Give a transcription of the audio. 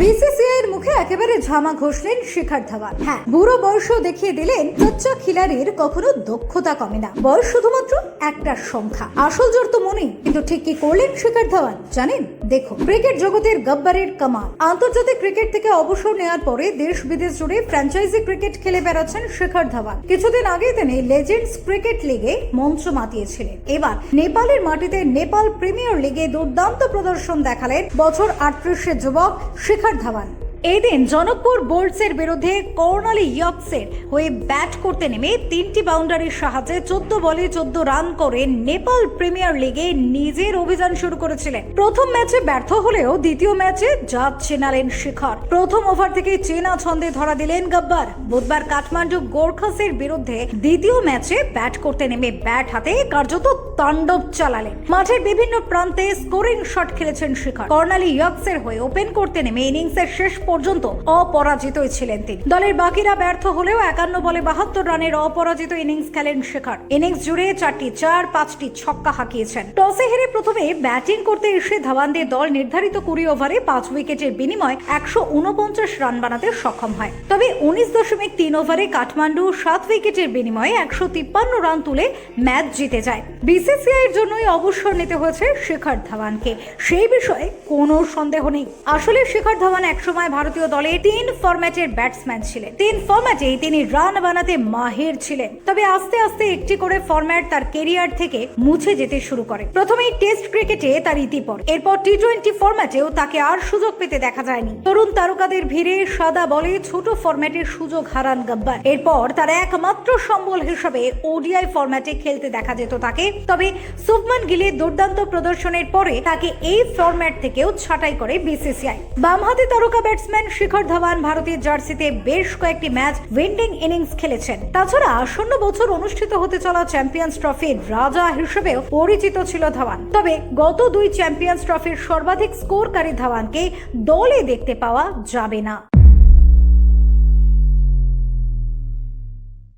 BCCI এর মুখে একেবারে ঝামা ঘষলেন শিখার ধাওয়ান হ্যাঁ বুড়ো বয়সও দেখিয়ে দিলেন, চচ্চা খিলাড়ির কখনো দক্ষতা কমে না। বয়স শুধুমাত্র একটা সংখ্যা। আসল জোর তো মনেই, কিন্তু ঠিক কি করলেন শিখার ধাওয়ান জানেন? দেখো ক্রিকেট জগতের গব্বরের কামাল। আন্তর্জাতিক ক্রিকেট থেকে অবসর নেওয়ার পরে দেশ বিদেশ জুড়ে ফ্র্যাঞ্চাইজি ক্রিকেট খেলে বেড়াচ্ছেন শিখর ধাওয়ান কিছুদিন আগে তিনি লেজেন্ডস ক্রিকেট লিগে মঞ্চ মাতিয়েছিলেন। এবার নেপালের মাটিতে নেপাল প্রিমিয়ার লিগে দুর্দান্ত প্রদর্শন দেখালেন বছর আটত্রিশের যুবক শিখর ধাওয়ান এদিন জনকপুর বোল্টসের বিরুদ্ধে কর্নালি ইয়ক্সের হয়ে ব্যাট করতে নেমে তিনটি বাউন্ডারির সাহায্যে চোদ্দ বলে চোদ্দ রান করে নেপাল প্রিমিয়ার লিগে নিজের অভিযান শুরু করেছিলেন। প্রথম ম্যাচে ব্যর্থ হলেও দ্বিতীয় ম্যাচে জাত চেনালেন শিখর। প্রথম ওভার থেকে চেনা ছন্দে ধরা দিলেন গব্বার। বুধবার কাঠমান্ডু গোর্খাসের বিরুদ্ধে দ্বিতীয় ম্যাচে ব্যাট করতে নেমে ব্যাট হাতে কার্যত তাণ্ডব চালালেন। মাঠের বিভিন্ন প্রান্তে স্কোরিং শট খেলেছেন শিখর। কর্নালি ইয়ক্সের হয়ে ওপেন করতে নেমে ইনিংসের শেষ পর্যন্ত অপরাজিতই ছিলেন তিনি। দলের বাকিরা ব্যর্থ হলেও একান্ন বলে বাহাত্তর রানের অপরাজিত ইনিংস খেলেন শেখর। ইনিংস জুড়ে চারটি চার, পাঁচটি ছক্কা হাঁকিয়েছেন। টসে হেরে প্রথমে ব্যাটিং করতে এসে ধাওয়ানদের দল নির্ধারিত কুড়ি ওভারে পাঁচ উইকেটের বিনিময়ে একশো উনপঞ্চাশ রান বানাতে সক্ষম হয়। তবে উনিশ দশমিক তিন ওভারে কাঠমান্ডু সাত উইকেটের বিনিময়ে একশো তিপ্পান্ন রান তুলে ম্যাচ জিতে যায়। বিসিসিআই এর জন্যই অবসর নিতে হয়েছে শিখর ধাওয়ানকে। সেই বিষয়ে কোনো সন্দেহ নেই। আসলে শিখর ধাওয়ান একসময় ভারতীয় দলে তিন ফরম্যাটের ব্যাটসম্যান ছিলেন। তিন ফরম্যাটেই তিনি রান বানাতে মাহির ছিলেন। তবে আস্তে আস্তে একটি করে ফরম্যাট তার কেরিয়ার থেকে মুছে যেতে শুরু করে। প্রথমেই টেস্ট ক্রিকেটে তার ইতি পড়ে এরপর টি টোয়েন্টি ফরম্যাটেও তাকে আর সুযোগ পেতে দেখা যায়নি। তরুণ তারকাদের ভিড়ে সাদা বলে ছোট ফরম্যাটের সুযোগ হারান গব্বার। এরপর তার একমাত্র সম্বল হিসেবে ওডিআই ফরম্যাটে খেলতে দেখা যেত তাকে। তবে শুভমান গিলের দুর্দান্ত প্রদর্শনের পরে তাকে এই ফরম্যাট থেকেও ছাঁটাই করে বিসিসিআই। বামহাতি তারকা ব্যাটসম্যান শিখর ধাওয়ান ভারতীয় জার্সিতে বেশ কয়েকটি ম্যাচ উইন্ডিং ইনিংস খেলেছেন। তাছাড়া আসন্ন বছর অনুষ্ঠিত হতে চলা চ্যাম্পিয়ন্স ট্রফির রাজা হিসেবেও পরিচিত ছিল ধাওয়ান। তবে গত দুই চ্যাম্পিয়ন্স ট্রফির সর্বাধিক স্কোরকারী ধাওয়ানকে দলে দেখতে পাওয়া যাবে না।